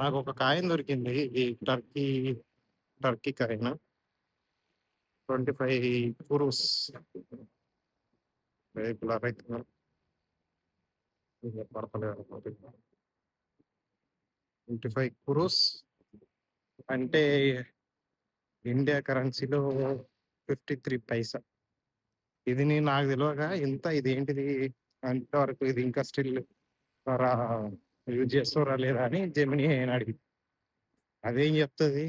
నాకు ఒక కాయిన్ దొరికింది. ఇది టర్కీ, టర్కీ కాయిన్. 25 కురూస్. ఏ రేపు అయితుందా? పడతలేదు ట్వంటీ ఫైవ్ కురూస్ అంటే ఇండియా కరెన్సీలో 53 పైసా. ఇది నేను నాకు తెలియక ఇంత ఇది ఏంటిది అంతవరకు ఇది ఇంకా స్టిల్ ద్వారా యూజ్ చేస్తారా లేదా అని జెమిని ఆయన అడిగింది అదేం చెప్తుంది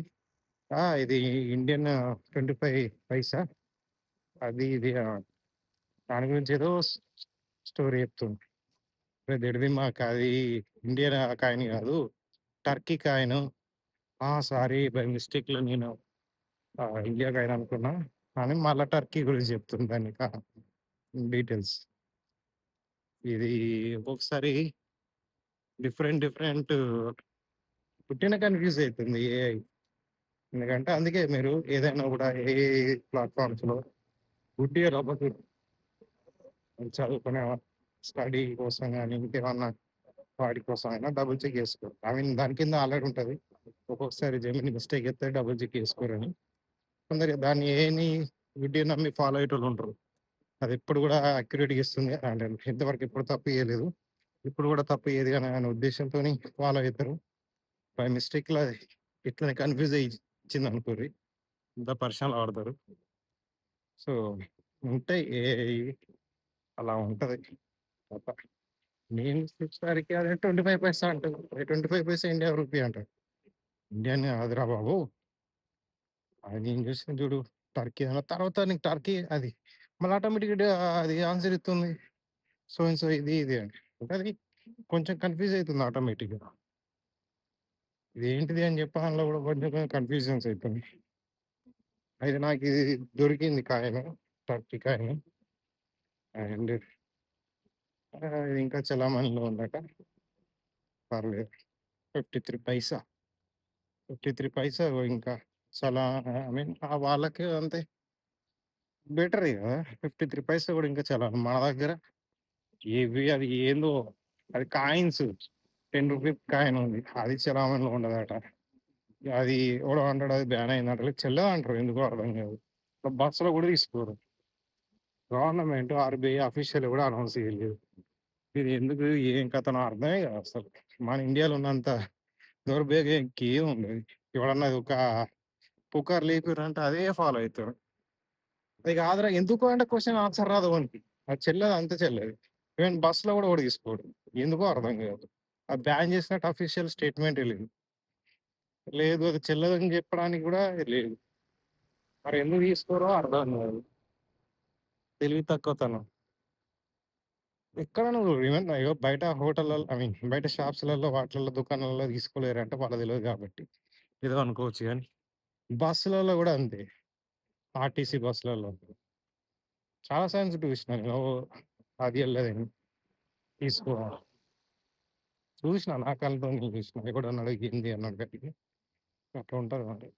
ఇది ఇండియన్ 25 పైసా. అది ఇది దాని గురించి ఏదో స్టోరీ చెప్తుంది. దిడిది మాకు అది ఇండియన్ కాయిన్ కాదు. Turkey coin. ఆ! సారీ బై మిస్టేక్‌లో నేను ఇండియా కాయిన్ అనుకున్నా. అని మళ్ళీ టర్కీ గురించి చెప్తుంది దానికి డీటెయిల్స్. ఇది ఒక్కొక్కసారి డిఫరెంట్ డిఫరెంట్ పుట్టిన కన్‌ఫ్యూజ్ అవుతుంది ఏఐ. ఎందుకంటే అందుకే మీరు ఏదైనా కూడా ఏ ప్లాట్‌ఫార్మ్స్‌లో గుడ్డిగా నమ్మకూడదు. చదువుకునే స్టడీ కోసం కానీ ఇంకేమన్నా వాటి కోసం అయినా డబుల్ చెక్ చేసుకోరు ఐ మీన్ దాని కింద ఆల్రెడీ ఉంటుంది ఒక్కొక్కసారి జెమినీ మిస్టేక్ చేస్తే డబుల్ చెక్ చేసుకోరని. కొందరు దాన్ని ఏని గుడ్డి నమ్మి ఫాలో అయ్యేటోళ్ళు ఉంటారు. అది ఎప్పుడు కూడా అక్యురేట్‌గా ఇస్తుంది. అంటే ఇంతవరకు ఎప్పుడు తప్పు చేయలేదు. ఇప్పుడు కూడా తప్పు ఏది కానీ అనే ఉద్దేశంతోని ఫాలో అవుతారు బై మిస్టేక్‌లో అది ఇట్లనే కన్‌ఫ్యూజ్ అయ్యి అనుకోరు ఇంత పరేషాన్‌లో ఆడతారు సో, ఉంటాయి ఏఐ అలా ఉంటుంది తప్ప నేను చూసేసరికి అది 25 పైసా అంటది. 25 పైసా ఇండియా రూపీ అంట. ఇండియన్ కాదురా బాబు. అది నేను చూసిన చూడు టర్కీ అన్న తర్వాత నీకు టర్కీ అది మళ్ళీ ఆటోమేటిక్‌గా అది ఆన్సర్ ఇస్తుంది. సో అండ్ సో ఇది ఇది అని. అది కొంచెం కన్‌ఫ్యూజ్ అవుతుంది ఆటోమేటిక్‌గా. ఇదేంటిది అని చెప్పడంలో కూడా కొంచెం కన్‌ఫ్యూజన్స్ అవుతుంది అయితే నాకు ఇది దొరికింది కాయను టర్కీ కాయను అండ్ ఇది ఇంకా చలామణిలో ఉందట. పర్లేదు. 53 పైసా. 53 పైసా ఇంకా చాలా ఐ మీన్ ఆ వాళ్ళకి అంతే బెటర్ కదా! 53 పైసా కూడా ఇంకా చాలా మన దగ్గర ఏవి అది ఏందో అది కాయిన్స్ టెన్ రూపీస్ కాయిన్ ఉంది. అది చలామణిలో ఉండదట. అది ఎవడో అంటాడు అది బ్యాన్ అయిందంట. చెల్లదంటారు ఎందుకో అర్థం కాదు. బస్సులో కూడా తీసుకోరు. గవర్నమెంట్ ఆర్‌బీఐ అఫీషియల్ కూడా అనౌన్స్ చేయలేదు. ఇది ఎందుకు ఏం కథనో అర్థమే కాదు అసలు. మన ఇండియాలో ఉన్నంత దౌర్భాగ్యం ఇంకేం ఉండదు. ఎవడన్నా ఒక పుకారు అంటే అదే ఫాలో అవుతారు అది కాదురా ఎందుకు అంటే క్వశ్చన్ ఆన్సర్ రాదు వానికి. అది చెల్లదు అంత చెల్లదు. ఈవెన్ బస్సులో కూడా ఎవడు తీసుకోడు. ఎందుకో అర్థం కాదు. అది బ్యాన్ చేసినట్టు అఫీషియల్ స్టేట్‌మెంటే లేదు. లేదు అది చెల్లదని చెప్పడానికి కూడా లేదు. మరి ఎందుకు తీసుకోరో అర్థం కాదు. తెలివి తక్కువతనం. ఎక్కడ నువ్వు ఈవెన్ అయ్యో బయట హోటళ్ళలో ఐ మీన్ బయట షాప్స్‌లలో వాటిలలో దుకాణాలలో తీసుకోలేరంటే వాళ్ళకి తెలవదు కాబట్టి ఏదో అనుకోవచ్చు గానీ, బస్సులలో కూడా అంతే. ఆర్‌టీసీ బస్సులలో. చాలా సార్లు చూసిన నేను అది వెళ్ళదని తీసుకో చూసిన నా కళ్ళతో చూసిన. అన్నాడు అడిగింది అన్నాడు గట్టిగా. అట్లా ఉంటారు మరి.